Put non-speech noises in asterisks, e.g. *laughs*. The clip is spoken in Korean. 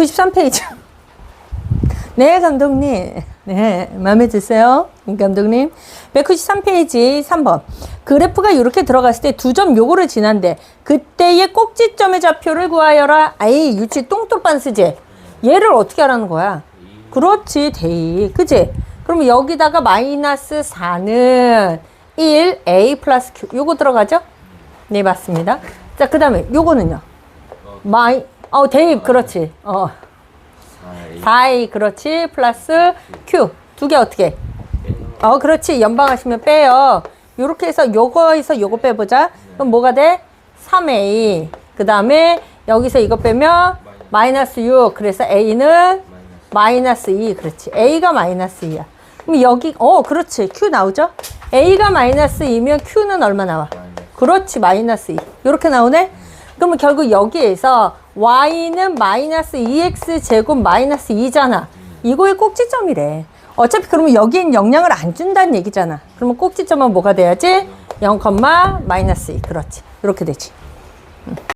193페이지. *laughs* 네, 감독님. 네, 마음에 드세요? 감독님. 193페이지 3번. 그래프가 이렇게 들어갔을 때 두 점 요거를 지난데 그때의 꼭지점의 좌표를 구하여라. 아이, 유치 똥돌반 쓰지? 얘를 어떻게 하라는 거야? 그렇지, 데이. 그지? 그러면 여기다가 마이너스 4는 1, A 플러스 Q. 요거 들어가죠? 네, 맞습니다. 자, 그 다음에 요거는요. 마이, 어, 데이, 그렇지. 어. 4A 그렇지. 플러스 Q 두 개 어떻게? 어 그렇지. 연방하시면 빼요. 요렇게 해서 요거에서 요거 빼보자. 그럼 뭐가 돼? 3A 그 다음에 여기서 이거 빼면 마이너스 6 그래서 A는 마이너스 2 그렇지. A가 마이너스 2야. 그럼 여기 어 그렇지. Q 나오죠? A가 마이너스 2면 Q는 얼마 나와? 그렇지. 마이너스 2 요렇게 나오네 그러면 결국 여기에서 y는 마이너스 2x 제곱 마이너스 2잖아. 이거의 꼭지점이래. 어차피 그러면 여기엔 영향을 안 준다는 얘기잖아. 그러면 꼭지점은 뭐가 돼야지? 0, 마이너스 2. 그렇지. 이렇게 되지.